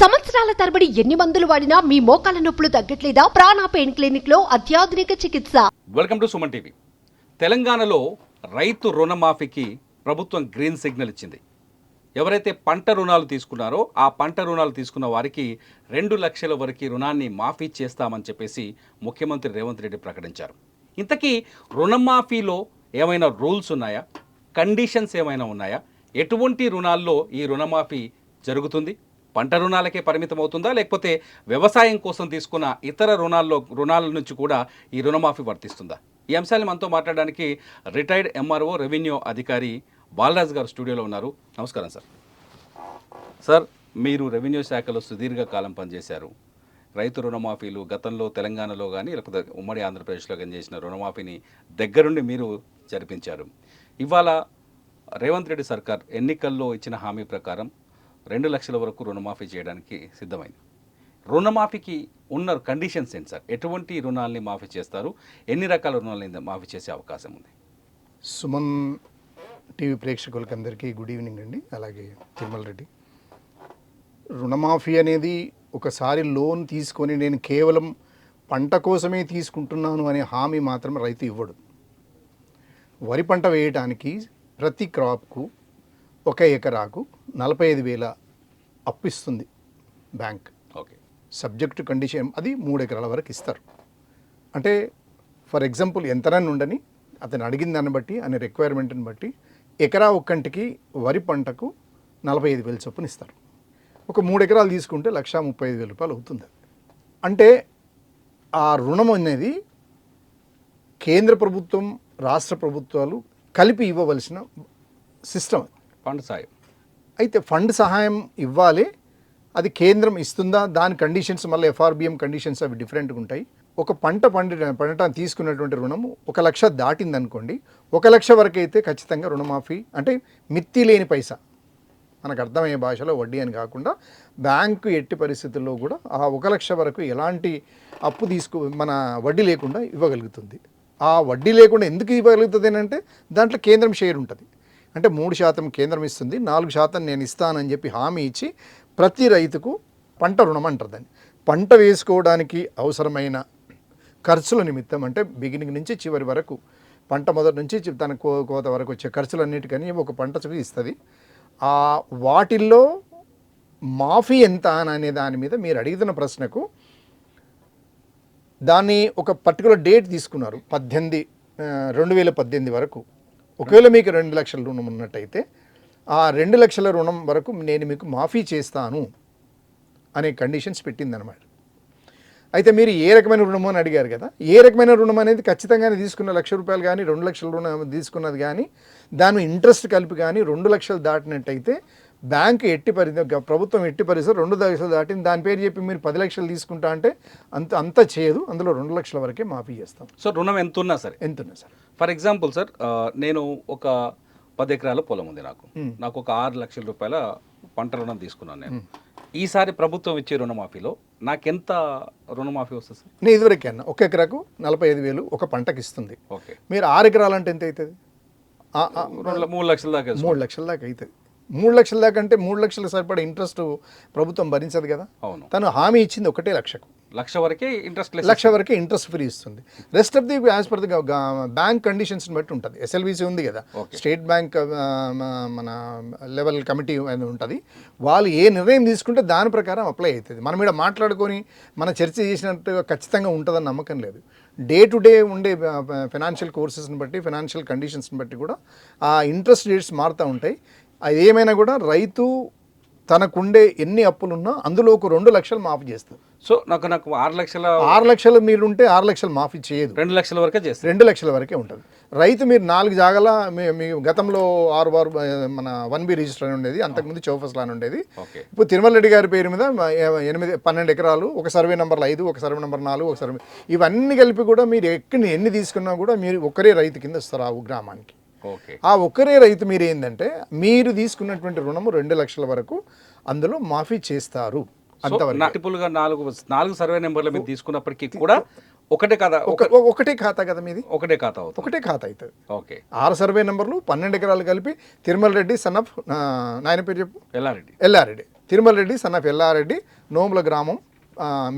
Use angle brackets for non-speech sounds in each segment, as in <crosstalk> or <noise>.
సంవత్సరాల తరబడి ఎన్ని మందులు వాడినా మీ మోకాల నొప్పులు తగ్గట్లేదా? ప్రాణ పెయిన్ క్లినిక్లో అత్యాధునిక చికిత్స. Welcome to Suman TV. తెలంగాణలో రైతు రుణమాఫీకి ప్రభుత్వం గ్రీన్ సిగ్నల్ ఇచ్చింది. ఎవరైతే పంట రుణాలు తీసుకున్నారో ఆ పంట రుణాలు తీసుకున్న వారికి రెండు లక్షల వరకు రుణాన్ని మాఫీ చేస్తామని చెప్పేసి ముఖ్యమంత్రి రేవంత్ రెడ్డి ప్రకటించారు. ఇంతకీ రుణమాఫీలో ఏమైనా రూల్స్ ఉన్నాయా? కండిషన్స్ ఏమైనా ఉన్నాయా? ఎటువంటి రుణాల్లో ఈ రుణమాఫీ జరుగుతుంది? పంట రుణాలకే పరిమితం అవుతుందా లేకపోతే వ్యవసాయం కోసం తీసుకున్న ఇతర రుణాల్లో రుణాల నుంచి కూడా ఈ రుణమాఫీ వర్తిస్తుందా? ఈ అంశాన్ని మనతో మాట్లాడడానికి రిటైర్డ్ ఎంఆర్ఓ రెవెన్యూ అధికారి బాలరాజ్ గారు స్టూడియోలో ఉన్నారు. నమస్కారం సార్. సార్ మీరు రెవెన్యూ శాఖలో సుదీర్ఘకాలం పనిచేశారు. రైతు రుణమాఫీలు గతంలో తెలంగాణలో కానీ లేకపోతే ఉమ్మడి ఆంధ్రప్రదేశ్లో కానీ చేసిన రుణమాఫీని దగ్గరుండి మీరు జరిపించారు. ఇవాళ రేవంత్ రెడ్డి సర్కార్ ఎన్నికల్లో ఇచ్చిన హామీ ప్రకారం రెండు లక్షల వరకు రుణమాఫీ చేయడానికి సిద్ధమైంది. రుణమాఫీకి ఉన్న కండిషన్స్ ఏంటి సార్? ఎటువంటి రుణాలని మాఫీ చేస్తారు? ఎన్ని రకాల రుణాలని మాఫీ చేసే అవకాశం ఉంది? సుమన్ టీవీ ప్రేక్షకులకి అందరికీ గుడ్ ఈవినింగ్ అండి. అలాగే తిరుమల రెడ్డి. రుణమాఫీ అనేది ఒకసారి లోన్ తీసుకొని నేను కేవలం పంట కోసమే తీసుకుంటున్నాను అనే హామీ మాత్రం రైతు ఇవ్వడు. వరి పంట వేయడానికి ప్రతి క్రాప్కు ఒక ఎకరాకు నలభై ఐదు వేల అప్పిస్తుంది బ్యాంక్. ఓకే. సబ్జెక్టు కండిషన్ అది మూడు ఎకరాల వరకు ఇస్తారు. అంటే ఫర్ ఎగ్జాంపుల్ ఎంతనని ఉండని అతను అడిగిన దాన్ని బట్టి అనే రిక్వైర్మెంట్ని బట్టి ఎకరా ఒక్కంటికి వరి పంటకు నలభై ఐదు వేలు చొప్పున ఇస్తారు. ఒక మూడు ఎకరాలు తీసుకుంటే లక్షా ముప్పై ఐదు వేల రూపాయలు అవుతుంది. అంటే ఆ రుణం అనేది కేంద్ర ప్రభుత్వం రాష్ట్ర ప్రభుత్వాలు కలిపి ఇవ్వవలసిన సిస్టమ్ పంట సాయం. అయితే ఫండ్ సహాయం ఇవ్వాలి. అది కేంద్రం ఇస్తుందా? దాని కండిషన్స్ మళ్ళీ ఎఫ్ఆర్బిఎం కండిషన్స్ అవి డిఫరెంట్గా ఉంటాయి. ఒక పంట పండి పంట తీసుకున్నటువంటి రుణము ఒక లక్ష దాటింది అనుకోండి ఒక లక్ష వరకు అయితే ఖచ్చితంగా రుణమాఫీ అంటే మిత్తి లేని పైసా. మనకు అర్థమయ్యే భాషలో వడ్డీ అని కాకుండా బ్యాంకు ఎట్టి పరిస్థితుల్లో కూడా ఆ ఒక లక్ష వరకు ఎలాంటి అప్పు తీసుకు మన వడ్డీ లేకుండా ఇవ్వగలుగుతుంది. ఆ వడ్డీ లేకుండా ఎందుకు ఇవ్వగలుగుతుంది అంటే దాంట్లో కేంద్రం షేర్ ఉంటుంది. అంటే మూడు శాతం కేంద్రం ఇస్తుంది నాలుగు శాతం నేను ఇస్తానని చెప్పి హామీ ఇచ్చి ప్రతి రైతుకు పంట రుణం అంటారు దాన్ని పంట వేసుకోవడానికి అవసరమైన ఖర్చుల నిమిత్తం అంటే బిగినింగ్ నుంచి చివరి వరకు పంట మొదటి నుంచి తన కో కోత వరకు వచ్చే ఖర్చులన్నిటికని ఒక పంట ఇస్తుంది. ఆ వాటిల్లో మాఫీ ఎంత అని అనే దాని మీద మీరు అడుగుతున్న ప్రశ్నకు దాన్ని ఒక పర్టికులర్ డేట్ తీసుకున్నారు పద్దెనిమిది రెండు వేల పద్దెనిమిది వరకు. ఒకవేళ మీకు రెండు లక్షల రుణం ఉన్నట్టయితే ఆ రెండు లక్షల రుణం వరకు నేను మీకు మాఫీ చేస్తాను అనే కండిషన్స్ పెట్టిందనమాట అయితే మీరు ఏ రకమైన రుణము అని అడిగారు కదా ఏ రకమైన రుణం అనేది ఖచ్చితంగానే తీసుకున్న లక్ష రూపాయలు కానీ రెండు లక్షల రుణం తీసుకున్నది కానీ దాని ఇంట్రెస్ట్ కలిపి కానీ రెండు లక్షలు దాటినట్టయితే బ్యాంకు ఎట్టి పరిస్థితి ప్రభుత్వం ఎట్టి పరిస్థితి రెండు లక్షలు దాటింది. దాని పేరు చెప్పి మీరు పది లక్షలు తీసుకుంటా అంటే అంత అంత చేయదు. అందులో రెండు లక్షల వరకే మాఫీ చేస్తాం. సో రుణం ఎంత ఉన్నా సరే. ఎంత ఉన్నా సార్. ఫర్ ఎగ్జాంపుల్ సార్ నేను ఒక పది ఎకరాల పొలం ఉంది నాకు. నాకు ఒక ఆరు లక్షల రూపాయల పంట రుణం తీసుకున్నాను నేను. ఈసారి ప్రభుత్వం ఇచ్చే రుణమాఫీలో నాకెంత రుణమాఫీ వస్తుంది సార్? నేను ఇదివరకే అన్న ఒక ఎకరాకు నలభై ఐదు వేలు ఒక పంటకి ఇస్తుంది. ఓకే. మీరు ఆరు ఎకరాలంటే ఎంత అవుతుంది? మూడు లక్షల దాకా. మూడు లక్షల దాకా అవుతుంది. మూడు లక్షల దాకా అంటే మూడు లక్షల సరిపడా ఇంట్రెస్ట్ ప్రభుత్వం భరించదు కదా. అవును. తను హామీ ఇచ్చింది ఒకటే లక్షకు. లక్ష వరకే ఇంట్రెస్ట్ లక్ష వరకే ఇంట్రెస్ట్ ఫ్రీ ఇస్తుంది. Rest of the as per the bank conditions బట్టి ఉంటుంది. ఎస్ఎల్బిసి ఉంది కదా. స్టేట్ బ్యాంక్ మన లెవెల్ కమిటీ అని ఉంటుంది. వాళ్ళు ఏ నిర్ణయం తీసుకుంటే దాని ప్రకారం అప్లై అవుతుంది. మనం ఇక్కడ మాట్లాడుకొని మన చర్చ చేసినట్టుగా ఖచ్చితంగా ఉంటుందని నమ్మకం లేదు. డే టు డే ఉండే ఫైనాన్షియల్ కోర్సెస్ని బట్టి ఫైనాన్షియల్ కండిషన్స్ని బట్టి కూడా ఆ ఇంట్రెస్ట్ రేట్స్ మారుతూ ఉంటాయి. అది ఏమైనా కూడా రైతు తనకుండే ఎన్ని అప్పులున్నా అందులో ఒక రెండు లక్షలు మాఫీ చేస్తారు సో నాకు నాకు ఆరు లక్షల ఆరు లక్షలు మీరు ఉంటే ఆరు లక్షలు మాఫీ చేయదు. రెండు లక్షల వరకే చేస్తారు రెండు లక్షల వరకే ఉంటుంది. రైతు మీరు నాలుగు జాగాల మీ మీ గతంలో ఆరు వారు మన వన్ బి రిజిస్టర్ అని ఉండేది అంతకుముందు చౌఫస్ అని ఉండేది. ఇప్పుడు తిరుమల రెడ్డి గారి పేరు మీద ఎనిమిది పన్నెండు ఎకరాలు ఒక సర్వే నెంబర్లు ఐదు ఒక సర్వే నెంబర్ నాలుగు ఒక సర్వే. ఇవన్నీ కలిపి కూడా మీరు ఎక్కడి ఎన్ని తీసుకున్నా కూడా మీరు ఒక్కరే రైతు కింద వస్తారు ఆ గ్రామానికి. ఆ ఒక్కరే రైతు మీరు ఏంటంటే మీరు తీసుకున్నటువంటి రుణము రెండు లక్షల వరకు అందులో మాఫీ చేస్తారు అంతవరకు. నాలుగు నాలుగు సర్వే నెంబర్ల మీద తీసుకున్నప్పటికీ కూడా ఒకటే ఖాతా ఒక ఒక ఒకటే ఖాతా కదా మీది? ఒకటే ఖాతా అవుతుంది. ఒకటే ఖాతా అవుతుంది. ఓకే. ఆరు సర్వే నెంబర్లు పన్నెండు ఎకరాలు కలిపి తిరుమల రెడ్డి సన్ ఆఫ్ నాయన పేరు చెప్పు? ఎల్లారెడ్డి. ఎల్లారెడ్డి. తిరుమల రెడ్డి సన్ ఆఫ్ ఎల్లారెడ్డి నోముల గ్రామం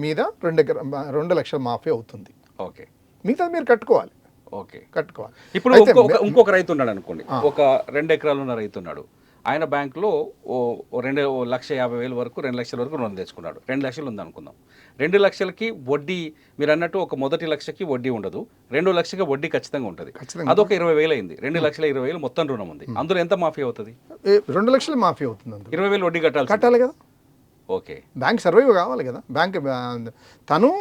మీద రెండు ఎకర రెండు లక్షల మాఫీ అవుతుంది. ఓకే. మిగతా మీరు కట్టుకోవాలి. ఓకే. కట్టుకోవాలి. ఇప్పుడు ఇంకొక ఇంకొక రైతు ఉన్నాడు అనుకోండి. ఒక రెండు ఎకరాలు ఉన్న రైతు ఉన్నాడు. ఆయన బ్యాంకులో ఓ రెండు లక్ష యాభై వేల వరకు రెండు లక్షల వరకు రుణం తెచ్చుకున్నాడు. రెండు లక్షలు ఉంది అనుకుందాం రెండు లక్షలకి వడ్డీ మీరు అన్నట్టు ఒక మొదటి లక్షకి వడ్డీ ఉండదు. రెండు లక్షకి వడ్డీ ఖచ్చితంగా ఉంటుంది. అదొక ఇరవై వేలు అయింది. రెండు లక్షల ఇరవై వేలు మొత్తం రుణం ఉంది. అందులో ఎంత మాఫీ అవుతుంది? రెండు లక్షలు మాఫీ అవుతుంది ఇరవై వేలు వడ్డీ కట్టాలి కట్టాలి కదా? ఓకే. బ్యాంక్ సర్వైవ్ కావాలి కదా. బ్యాంక్ తను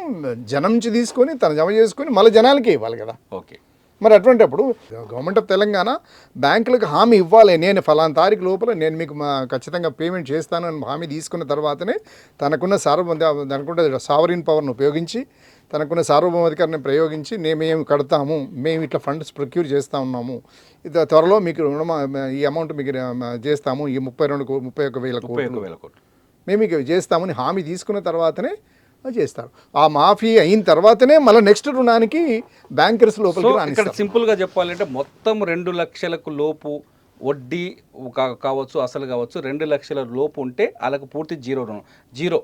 జనం నుంచి తీసుకొని తను జమ చేసుకొని మళ్ళీ జనాలకి ఇవ్వాలి కదా. ఓకే. మరి అటువంటిప్పుడు గవర్నమెంట్ ఆఫ్ తెలంగాణ బ్యాంకులకు హామీ ఇవ్వాలి. నేను ఫలానా తారీఖు లోపల నేను మీకు ఖచ్చితంగా పేమెంట్ చేస్తాను అని హామీ తీసుకున్న తర్వాతనే తనకున్న సార్వభౌమ తనకున్న సావరిన్ పవర్ను ఉపయోగించి తనకున్న సార్వభౌమాధికారిని ప్రయోగించి మేము కడతాము. మేము ఇట్లా ఫండ్స్ ప్రొక్యూర్ చేస్తూ ఉన్నాము. త్వరలో మీకు రుణమా ఈ అమౌంట్ మీకు చేస్తాము. ఈ ముప్పై రెండు కో- ముప్పై ఒక వేల కోట్లు. మేము ఇక చేస్తామని హామీ తీసుకున్న తర్వాతనే చేస్తారు. ఆ మాఫీ అయిన తర్వాతనే మళ్ళీ నెక్స్ట్ రుణానికి బ్యాంకర్స్ సో లోపలికి ఇక్కడ రానిస్తారు. సింపుల్గా చెప్పాలంటే మొత్తం రెండు లక్షలకు లోపు వడ్డీ కావచ్చు అసలు కావచ్చు రెండు లక్షల లోపు ఉంటే వాళ్ళకు పూర్తి జీరో రుణం. జీరో.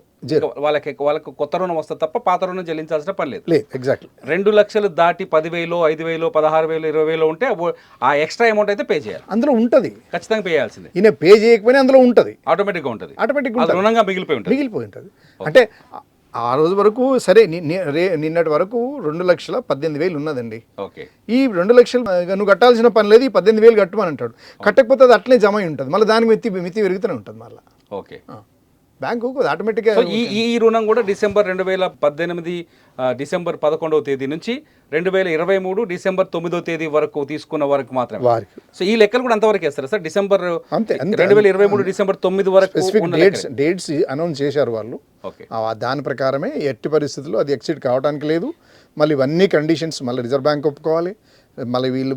వాళ్ళకి వాళ్ళకి కొత్త రుణం వస్తే తప్ప పాత రుణం చెల్లించాల్సిన పని లేదు. లేదు ఎగ్జాక్ట్లీ రెండు లక్షలు దాటి పదివేలు ఐదు వేలు పదహారు వేలు ఇరవై వేలు ఉంటే ఆ ఎక్స్ట్రా అమౌంట్ అయితే పే చేయాలి. అందులో ఉంటుంది. ఖచ్చితంగా పే చేయాల్సిందే. ఈయన పే చేయకపోయినా అందులో ఉంటుంది. ఆటోమేటిక్గా ఉంటుంది. ఆటోమేటిక్గా రుణంగా మిగిలిపోయి ఉంటుంది. మిగిలిపోయి ఉంటుంది. అంటే ఆ- రోజు వరకు సరే నిన్నటి వరకు రెండు లక్షల పద్దెనిమిది వేలు ఉన్నదండి. ఓకే. ఈ రెండు లక్షలు నువ్వు కట్టాల్సిన పని లేదు ఈ పద్దెనిమిది వేలు కట్టమని అంటాడు కట్టకపోతే అది అట్లే జమ అయి ఉంటుంది. మళ్ళీ దానికి మితి మితి పెరుగుతూనే ఉంటుంది మళ్ళీ. ఓకే. బ్యాంకు ఆటోమేటిక్గా ఈ ఈ రుణం కూడా డిసెంబర్ రెండు వేల పద్దెనిమిది డిసెంబర్ పదకొండవ తేదీ నుంచి రెండు వేల ఇరవై మూడు డిసెంబర్ తొమ్మిదో తేదీ వరకు తీసుకున్న వరకు మాత్రమే. వారికి. సో ఈ లెక్కలు కూడా అంతవరకు వేస్తారు సార్. డిసెంబర్ అంతే. రెండు వేల ఇరవై మూడు డిసెంబర్ తొమ్మిది వరకు డేట్స్ డేట్స్ అనౌన్స్ చేశారు వాళ్ళు. దాని ప్రకారమే ఎట్టి పరిస్థితుల్లో అది ఎక్సిట్ కావడానికి లేదు. మళ్ళీ ఇవన్నీ కండిషన్స్ మళ్ళీ రిజర్వ్ బ్యాంక్ ఒప్పుకోవాలి. మళ్ళీ వీళ్ళు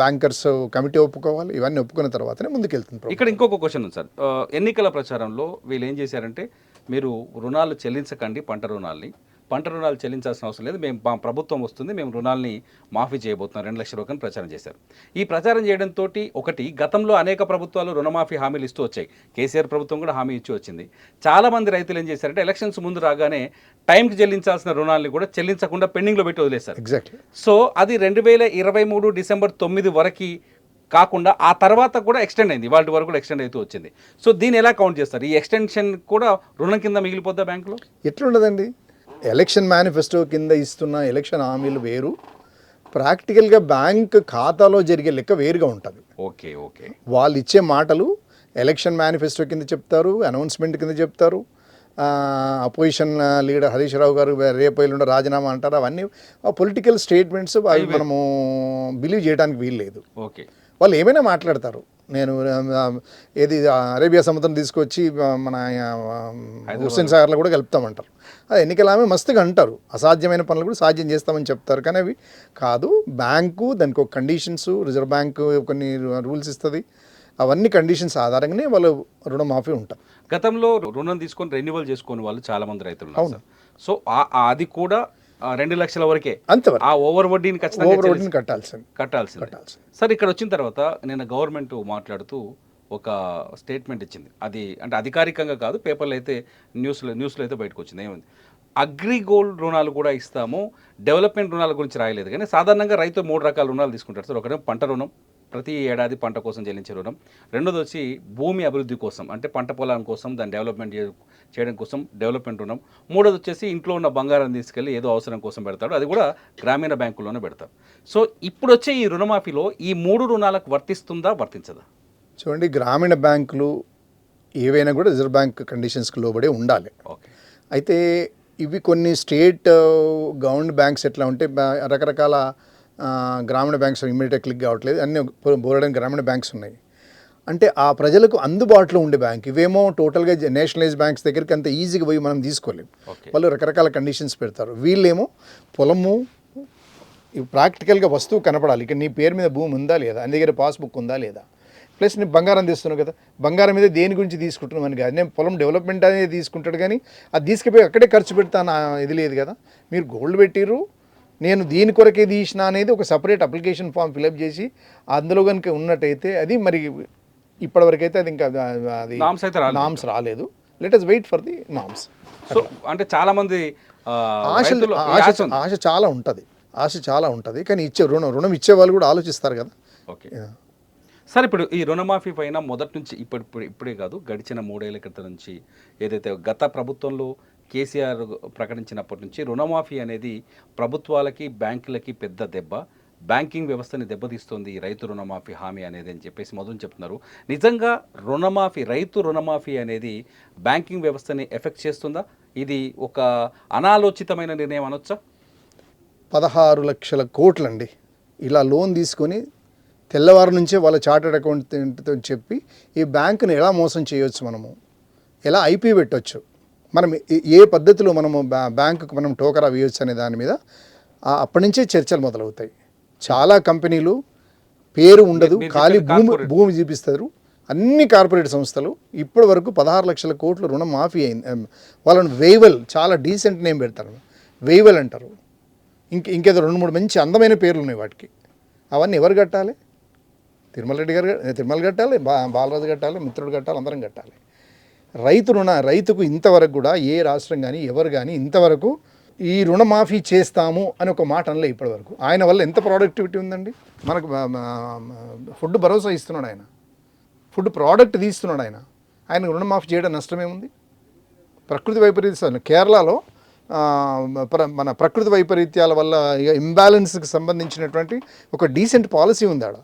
బ్యాంకర్స్ కమిటీ ఒప్పుకోవాలి ఇవన్నీ ఒప్పుకున్న తర్వాతనే ముందుకెళ్తుంది ఇక్కడ ఇంకొక క్వశ్చన్ ఉంది సార్. ఎన్నికల ప్రచారంలో వీళ్ళు ఏం చేశారంటే మీరు రుణాలు చెల్లించకండి పంట రుణాల్ని. పంట రుణాలు చెల్లించాల్సిన అవసరం లేదు. మేము మా ప్రభుత్వం వస్తుంది. మేము రుణాల్ని మాఫీ చేయబోతున్నాం. రెండు లక్షల రూపాయలు ప్రచారం చేశారు. ఈ ప్రచారం చేయడంతో ఒకటి గతంలో అనేక ప్రభుత్వాలు రుణమాఫీ హామీలు ఇస్తూ వచ్చాయి. కేసీఆర్ ప్రభుత్వం కూడా హామీ ఇచ్చి వచ్చింది. చాలా మంది రైతులు ఏం చేశారంటే ఎలక్షన్స్ ముందు రాగానే టైంకి చెల్లించాల్సిన రుణాల్ని కూడా చెల్లించకుండా పెండింగ్లో పెట్టి వదిలేశారు. ఎగ్జాక్ట్లీ సో అది రెండు వేల ఇరవై మూడు డిసెంబర్ తొమ్మిది వరకు కాకుండా ఆ తర్వాత కూడా ఎక్స్టెండ్ అయింది. వాటి వరకు కూడా ఎక్స్టెండ్ అవుతూ వచ్చింది. సో దీన్ని ఎలా కౌంట్ చేస్తారు? ఈ ఎక్స్టెన్షన్ కూడా రుణం కింద మిగిలిపోద్దా బ్యాంకులో? ఎట్లుండదండి? ఎలక్షన్ మేనిఫెస్టో కింద ఇస్తున్న ఎలక్షన్ హామీలు వేరు. ప్రాక్టికల్గా బ్యాంక్ ఖాతాలో జరిగే లెక్క వేరుగా ఉంటుంది. Okay okay. వాళ్ళు ఇచ్చే మాటలు ఎలక్షన్ మేనిఫెస్టో కింద చెప్తారు అనౌన్స్మెంట్ కింద చెప్తారు. అపోజిషన్ లీడర్ హరీష్ రావు గారు రేపు ఎల్లుండి రాజీనామా అంటారు. అవన్నీ పొలిటికల్ స్టేట్మెంట్స్ అవి మనము బిలీవ్ చేయడానికి వీలు లేదు. ఓకే. వాళ్ళు ఏమైనా మాట్లాడతారు. నేను ఆ, ఏది ఆ, అరేబియా సముద్రం తీసుకొచ్చి ఆ, మన ఆ, హుస్సేన్ సాగర్లో కూడా కలుపుతామంటారు. అది ఎన్నికల ఆమె మస్తుగా అంటారు. అసాధ్యమైన పనులు కూడా సాధ్యం చేస్తామని చెప్తారు. కానీ అవి కాదు. బ్యాంకు దానికి ఒక కండిషన్స్ రిజర్వ్ బ్యాంకు కొన్ని రూల్స్ ఇస్తుంది. అవన్నీ కండిషన్స్ ఆధారంగానే వాళ్ళు రుణమాఫీ ఉంటారు. గతంలో రుణం తీసుకొని రెన్యువల్ చేసుకునే వాళ్ళు చాలా మంది రైతులు ఉన్నారు సార్. సో అది కూడా రెండు లక్షల వరకే. అంతవరకు. ఆ ఓవర్ వడ్డీని ఖచ్చితంగా ఓవర్. రోడ్ని కట్టాల్సింది. కట్టాల్సింది. కట్టాల్సింది. సార్ ఇక్కడ వచ్చిన తర్వాత నిన్న గవర్నమెంట్ మాట్లాడుతూ ఒక స్టేట్మెంట్ ఇచ్చింది. అది అంటే అధికారికంగా కాదు పేపర్లో అయితే న్యూస్లో న్యూస్లో అయితే బయటకు వచ్చింది. ఏముంది? అగ్రిగోల్డ్ రుణాలు కూడా ఇస్తాము. డెవలప్మెంట్ రుణాల గురించి రాయలేదు. కానీ సాధారణంగా రైతు మూడు రకాల రుణాలు తీసుకుంటారు సార్. ఒకటి పంట రుణం ప్రతి ఏడాది పంట కోసం చెల్లించే రుణం. రెండోది వచ్చి భూమి అభివృద్ధి కోసం అంటే పంట పొలం కోసం దాన్ని డెవలప్మెంట్ చేయడం కోసం డెవలప్మెంట్ రుణం. మూడోది వచ్చేసి ఇంట్లో ఉన్న బంగారం తీసుకెళ్ళి ఏదో అవసరం కోసం పెడతాడు. అది కూడా గ్రామీణ బ్యాంకుల్లోనే పెడతారు. సో ఇప్పుడు వచ్చే ఈ రుణమాఫీలో ఈ మూడు రుణాలకు వర్తిస్తుందా వర్తించదా? చూడండి గ్రామీణ బ్యాంకులు ఏవైనా కూడా రిజర్వ్ బ్యాంక్ కండిషన్స్కి లోబడే ఉండాలి. ఓకే. అయితే ఇవి కొన్ని స్టేట్ గవర్నమెంట్ బ్యాంక్స్ ఎట్లా ఉంటే రకరకాల గ్రామీణ బ్యాంక్స్ ఇమ్మీడియట్ క్లిక్ కావట్లేదు. అన్ని బోర్డన్ గ్రామీణ బ్యాంక్స్ ఉన్నాయి. అంటే ఆ ప్రజలకు అందుబాటులో ఉండే బ్యాంక్ ఇవేమో టోటల్గా నేషనలైజ్ బ్యాంక్స్ దగ్గరికి అంత ఈజీగా పోయి మనం తీసుకోలేం. ఓకే. వాళ్ళు రకరకాల కండిషన్స్ పెడతారు. వీళ్ళేమో పొలము ఇవి ప్రాక్టికల్గా వస్తువు కనపడాలి. ఇక నీ పేరు మీద భూమి ఉందా లేదా? నీ దగ్గర పాస్బుక్ ఉందా లేదా? ప్లస్ నేను బంగారం తీస్తున్నావు కదా బంగారం మీద దేని గురించి తీసుకుంటున్నావు అని కాదు. నేను పొలం డెవలప్మెంట్ అనేది తీసుకుంటాడు కానీ అది తీసుకుపోయి అక్కడే ఖర్చు పెడతాను ఇది లేదు కదా. మీరు గోల్డ్ పెట్టిర్రు నేను దీని కొరకే తీసిన అనేది ఒక సపరేట్ అప్లికేషన్ ఫామ్ ఫిలప్ చేసి అందులో కనుక ఉన్నట్టయితే అది మరి ఇప్పటివరకు అయితే అది ఇంకా అది నామ్స్ అయితే. నామ్స్ రాలేదు. Let us wait for the norms so అంటే చాలా మంది ఆశ. ఆశ చాలా ఉంటుంది. ఆశ చాలా ఉంటుంది. కానీ ఇచ్చే రుణం రుణం ఇచ్చే వాళ్ళు కూడా ఆలోచిస్తారు కదా. ఓకే సార్ ఇప్పుడు ఈ రుణమాఫీ పైన మొదటి నుంచి ఇప్పుడు ఇప్పుడే కాదు గడిచిన మూడేళ్ళ క్రితం నుంచి ఏదైతే గత ప్రభుత్వంలో కేసీఆర్ ప్రకటించినప్పటి నుంచి రుణమాఫీ అనేది ప్రభుత్వాలకి బ్యాంకులకి పెద్ద దెబ్బ. బ్యాంకింగ్ వ్యవస్థని దెబ్బతీస్తుంది రైతు రుణమాఫీ హామీ అనేది అని చెప్పేసి మొదలు చెప్తున్నారు. నిజంగా రుణమాఫీ రైతు రుణమాఫీ అనేది బ్యాంకింగ్ వ్యవస్థని ఎఫెక్ట్ చేస్తుందా? ఇది ఒక అనాలోచితమైన నిర్ణయం అనొచ్చా? పదహారు లక్షల కోట్లండి. ఇలా లోన్ తీసుకొని తెల్లవారు నుంచే వాళ్ళ చార్టెడ్ అకౌంట్తో చెప్పి ఈ బ్యాంకుని ఎలా మోసం చేయొచ్చు మనము? ఎలా ఐపీ పెట్టొచ్చు? మనం ఏ- పద్ధతిలో మనము బ్యా బ్యాంకుకు మనం టోకరా వేయొచ్చు అనే దాని మీద అప్పటి నుంచే చర్చలు మొదలవుతాయి. చాలా కంపెనీలు పేరు ఉండదు ఖాళీ భూమి. భూమి చూపిస్తారు. అన్ని కార్పొరేట్ సంస్థలు ఇప్పటి వరకు పదహారు లక్షల కోట్ల రుణం మాఫీ అయింది. వాళ్ళని వేవల్ చాలా డీసెంట్ నేమ్ పెడతారు. వేవల్ అంటారు. ఇంక ఇంకేదో రెండు మూడు మంచి అందమైన పేర్లు ఉన్నాయి వాటికి. అవన్నీ ఎవరు కట్టాలి? తిరుమల రెడ్డి గారు తిరుమల కట్టాలి బా బాలరాజు కట్టాలి మిత్రుడు కట్టాలి అందరం కట్టాలి. రైతు రుణ రైతుకు ఇంతవరకు కూడా ఏ రాష్ట్రం కానీ ఎవరు కానీ ఇంతవరకు ఈ రుణమాఫీ చేస్తాము అని ఒక మాట అనలే ఇప్పటివరకు. ఆయన వల్ల ఎంత ప్రొడక్టివిటీ ఉందండి? మనకు ఫుడ్ భరోసా ఇస్తున్నాడు ఆయన. ఫుడ్ ప్రోడక్ట్ తీస్తున్నాడు ఆయన. ఆయన రుణమాఫీ చేయడం నష్టమేముంది? ప్రకృతి వైపరీత్యాలు కేరళలో ప్ర- మన ప్రకృతి వైపరీత్యాల వల్ల ఇంబ్యాలెన్స్కి సంబంధించినటువంటి ఒక డీసెంట్ పాలసీ ఉంది ఆడ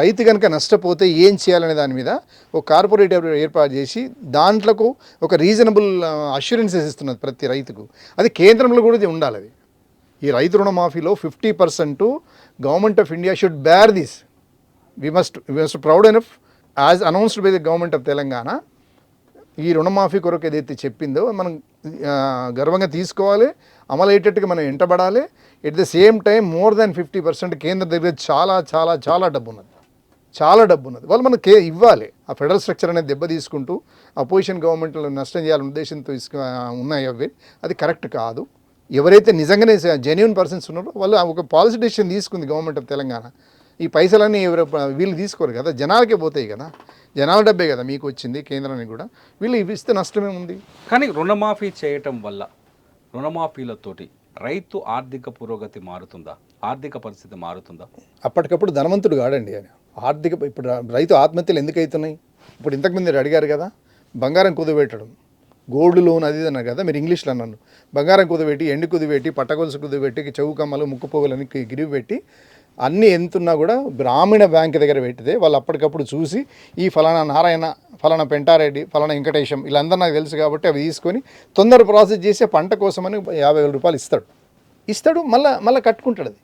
రైతు కనుక నష్టపోతే ఏం చేయాలనే దాని మీద ఒక కార్పొరేటర్ ఏర్పాటు చేసి దాంట్లకు ఒక రీజనబుల్ అష్యూరెన్సెస్ ఇస్తున్నది ప్రతి రైతుకు. అది కేంద్రంలో కూడా ఇది ఉండాలి అది. ఈ రైతు రుణమాఫీలో fifty percent government of India should bear this we must we must proud enough as announced by the government of Telangana. ఈ రుణమాఫీ కొరకు ఏదైతే చెప్పిందో మనం గర్వంగా తీసుకోవాలి అమలయ్యేటట్టుగా మనం ఎంటబడాలి at the same time more than fifty percent కేంద్ర దగ్గర చాలా చాలా చాలా డబ్బు ఉన్నది చాలా డబ్బు ఉన్నది వాళ్ళు మనకి కే ఇవ్వాలి. ఆ ఫెడరల్ స్ట్రక్చర్ అనేది దెబ్బ తీసుకుంటూ అపోజిషన్ గవర్నమెంట్లో నష్టం చేయాలనే ఉద్దేశంతో ఇసుక ఉన్నాయి అవి. అది కరెక్ట్ కాదు. ఎవరైతే నిజంగానే జెన్యున్ పర్సన్స్ ఉన్నారో వాళ్ళు ఒక పాలసీ డెసిషన్ తీసుకుంది గవర్నమెంట్ ఆఫ్ తెలంగాణ. ఈ పైసలన్నీ ఎవరు వీళ్ళు తీసుకోరు కదా. జనాలకే పోతాయి కదా. జనాల డబ్బే కదా మీకు వచ్చింది కేంద్రానికి కూడా. వీళ్ళు ఇవి ఇస్తే నష్టమే ఉంది. కానీ రుణమాఫీ చేయటం వల్ల రుణమాఫీలతోటి రైతు ఆర్థిక పురోగతి మారుతుందా? ఆర్థిక పరిస్థితి మారుతుందా? అప్పటికప్పుడు ధనవంతుడు కాడండి ఆయన. ఆర్థిక ఇప్పుడు రైతు ఆత్మహత్యలు ఎందుకు అవుతున్నాయి ఇప్పుడు ఇంతకుముందు మీరు అడిగారు కదా బంగారం కుదువెట్టడం గోల్డ్ లోన్ అది ఇది అన్నారు కదా మీరు ఇంగ్లీష్లో అన్నాను బంగారం కుదిపెట్టి ఎండు కుదిపెట్టి పట్టగొలుసు కుదిపెట్టి చెవు కమ్మలు ముక్కు పువ్వులని గిరివి పెట్టి అన్నీ ఎంతున్నా కూడా గ్రామీణ బ్యాంక్ దగ్గర పెట్టితే వాళ్ళు అప్పటికప్పుడు చూసి ఈ ఫలానా నారాయణ ఫలానా పెంటారెడ్డి ఫలానా వెంకటేశం వీళ్ళందరూ నాకు తెలుసు కాబట్టి అవి తీసుకొని తొందర ప్రాసెస్ చేసే పంట కోసమని యాభై వేల రూపాయలు ఇస్తాడు. ఇస్తాడు మళ్ళీ మళ్ళీ కట్టుకుంటాడు అది.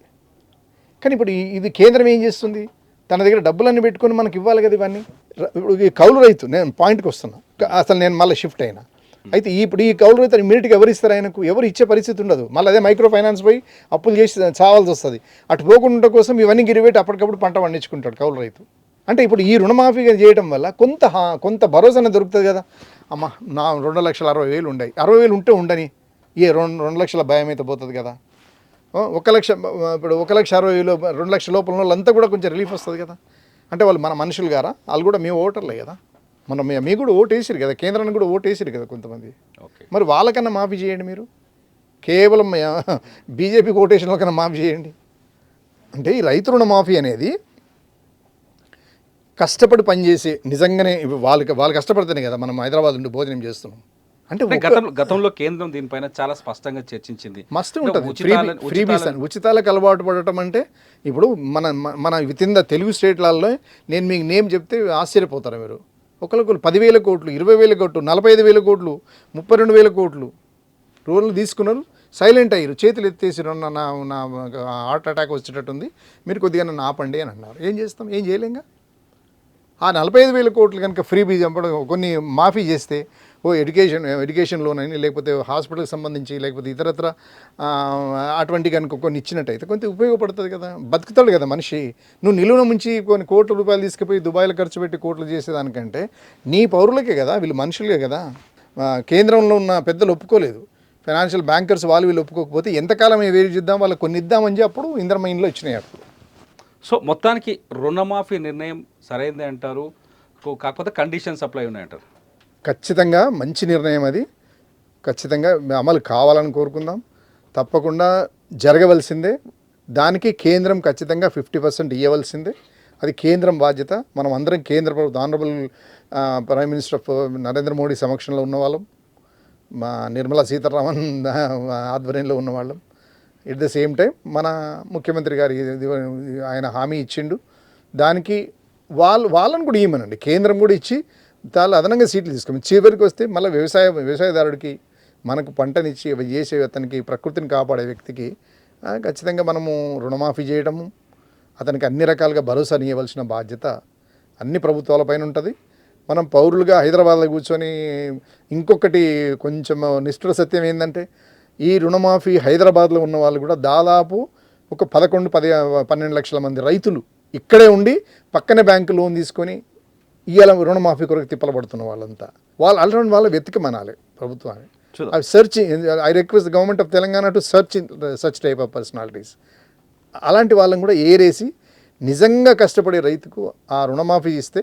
కానీ ఇప్పుడు ఇది కేంద్రం ఏం చేస్తుంది? తన దగ్గర డబ్బులన్నీ పెట్టుకొని మనకి ఇవ్వాలి కదా ఇవన్నీ? ఇప్పుడు ఈ కౌలు రైతు నేను పాయింట్కి వస్తున్నా. అసలు నేను మళ్ళీ షిఫ్ట్ అయినా. అయితే ఇప్పుడు ఈ కౌలు రైతు ఇమీడియట్గా ఎవరు ఇస్తారు ఆయనకు? ఎవరు ఇచ్చే పరిస్థితి ఉండదు. మళ్ళీ అదే మైక్రో ఫైనాన్స్ పోయి అప్పులు చేసి చావాల్సి వస్తుంది. అటు పోకుండా కోసం ఇవన్నీ గిరిపెట్టి అప్పటికప్పుడు పంట పండించుకుంటాడు కౌలు రైతు. అంటే ఇప్పుడు ఈ రుణమాఫీ చేయడం వల్ల కొంత కొంత భరోసానే దొరుకుతుంది కదా. అమ్మ నా రెండు లక్షల అరవై వేలు ఉన్నాయి అరవై వేలు ఉంటే ఉండని. ఏ రెండు రెండు లక్షల భయం అయితే పోతుంది కదా. ఒక లక్ష ఇప్పుడు ఒక లక్ష అరవై వేలు రెండు లక్షల లోపల వాళ్ళంతా కూడా కొంచెం రిలీఫ్ వస్తుంది కదా. అంటే వాళ్ళు మన మనుషులు గారా? వాళ్ళు కూడా మేము ఓటర్లే కదా. మనం మీ- కూడా ఓటు వేసిరు కదా. కేంద్రానికి కూడా ఓటు వేసిరు కదా కొంతమంది. ఓకే. మరి వాళ్ళకన్నా మాఫీ చేయండి మీరు. కేవలం బీజేపీ ఓటేషన్ కన్నా మాఫీ చేయండి. అంటే ఈ రైతు రుణ మాఫీ అనేది కష్టపడి పనిచేసి నిజంగానే వాళ్ళకి వాళ్ళు కష్టపడితేనే కదా మనం హైదరాబాద్ నుండి భోజనం చేస్తున్నాం. అంటే గతంలో గతంలో కేంద్రం దీనిపైన చాలా స్పష్టంగా చర్చించింది. మస్తు ఉంటుంది. అని ఉచితాలకు అలవాటు పడటం అంటే ఇప్పుడు మన మన- మన విత్ ఇన్ ద తెలుగు స్టేట్లలో నేను మీకు నేమ్ చెప్తే ఆశ్చర్యపోతారు మీరు. ఒకరికి పదివేల కోట్లు ఇరవై వేల కోట్లు నలభై ఐదు వేల కోట్లు ముప్పై రెండు వేల కోట్లు రూరల్ తీసుకున్నారు. సైలెంట్ అయ్యారు. చేతులు ఎత్తేసారు నా నా నా హార్ట్ అటాక్ వచ్చేటట్టుంది. మీరు కొద్దిగా నన్ను ఆపండి అని అన్నారు. ఏం చేస్తాం? ఏం చేయలేంగా ఆ నలభై ఐదు వేల కోట్లు కనుక ఫ్రీ బీజ్ చంపడం కొన్ని మాఫీ చేస్తే ఓ ఎడ్యుకేషన్ ఎడ్యుకేషన్ లోన్ అని లేకపోతే హాస్పిటల్కి సంబంధించి లేకపోతే ఇతరత్ర అటువంటి కనుక కొన్ని ఇచ్చినట్టయితే కొంత ఉపయోగపడుతుంది కదా. బతుకుతాడు కదా మనిషి. నువ్వు నిలువున ముంచి కొన్ని కోట్ల రూపాయలు తీసుకుపోయి దుబాయ్లో ఖర్చు పెట్టి కోట్లు చేసేదానికంటే నీ పౌరులకే కదా వీళ్ళు మనుషులే కదా. కేంద్రంలో ఉన్న పెద్దలు ఒప్పుకోలేదు. ఫైనాన్షియల్ బ్యాంకర్స్ వాళ్ళు వీళ్ళు ఒప్పుకోకపోతే ఎంతకాలం వేరు చేద్దాం వాళ్ళకి కొన్ని ఇద్దామని చెప్పి అప్పుడు ఇంద్రమైన్లో ఇచ్చినాయి అప్పుడు. సో మొత్తానికి రుణమాఫీ నిర్ణయం సరైందే అంటారు కాకపోతే కండిషన్స్ అప్లై ఉన్నాయంటారు. ఖచ్చితంగా మంచి నిర్ణయం అది. ఖచ్చితంగా అమలు కావాలని కోరుకుందాం. తప్పకుండా జరగవలసిందే. దానికి కేంద్రం ఖచ్చితంగా ఫిఫ్టీ పర్సెంట్ ఇవ్వవలసిందే అది కేంద్రం బాధ్యత. మనం అందరం కేంద్ర ప్రభుత్వం honourable prime minister of Narendra Modi సమక్షంలో ఉన్నవాళ్ళం. మా నిర్మలా సీతారామన్ <laughs> ఆధ్వర్యంలో ఉన్నవాళ్ళం. ఎట్ ద సేమ్ టైం మన ముఖ్యమంత్రి గారి ఆయన హామీ ఇచ్చిండు. దానికి వాళ్ళు వాళ్ళని కూడా ఇవ్వమనండి కేంద్రం కూడా ఇచ్చి చాలా అదనంగా సీట్లు తీసుకోమని. చివరికి వస్తే మళ్ళీ వ్యవసాయ వ్యవసాయదారుడికి మనకు పంటనిచ్చి అవి చేసే అతనికి ప్రకృతిని కాపాడే వ్యక్తికి ఖచ్చితంగా మనము రుణమాఫీ చేయడము అతనికి అన్ని రకాలుగా భరోసా ఇవ్వవలసిన బాధ్యత అన్ని ప్రభుత్వాలపైన ఉంటుంది. మనం పౌరులుగా హైదరాబాద్లో కూర్చొని ఇంకొకటి కొంచెం నిష్ఠుర సత్యం ఏంటంటే ఈ రుణమాఫీ హైదరాబాద్లో ఉన్న వాళ్ళు కూడా దాదాపు ఒక పదకొండు పది పన్నెండు లక్షల మంది రైతులు ఇక్కడే ఉండి పక్కనే బ్యాంకు లోన్ తీసుకొని ఇవాళ రుణమాఫీ కొరకు తిప్పలబడుతున్న వాళ్ళంతా. వాళ్ళు అలాంటి వాళ్ళు వెతికమనాలి ప్రభుత్వాన్ని. అవి search I request government of Telangana to search such type of personalities అలాంటి వాళ్ళని కూడా ఏరేసి నిజంగా కష్టపడే రైతుకు ఆ రుణమాఫీ ఇస్తే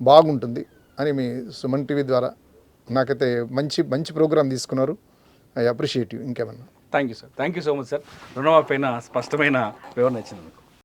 బాగుంటుంది అని మీ సుమన్ టీవీ ద్వారా నాకైతే మంచి మంచి ప్రోగ్రామ్ తీసుకున్నారు. ఐ అప్రిషియేట్ యూ ఇంకేమన్నా? Thank you sir thank you so much sir రుణమాఫీ పైన స్పష్టమైన వివరణ ఇచ్చినందుకు.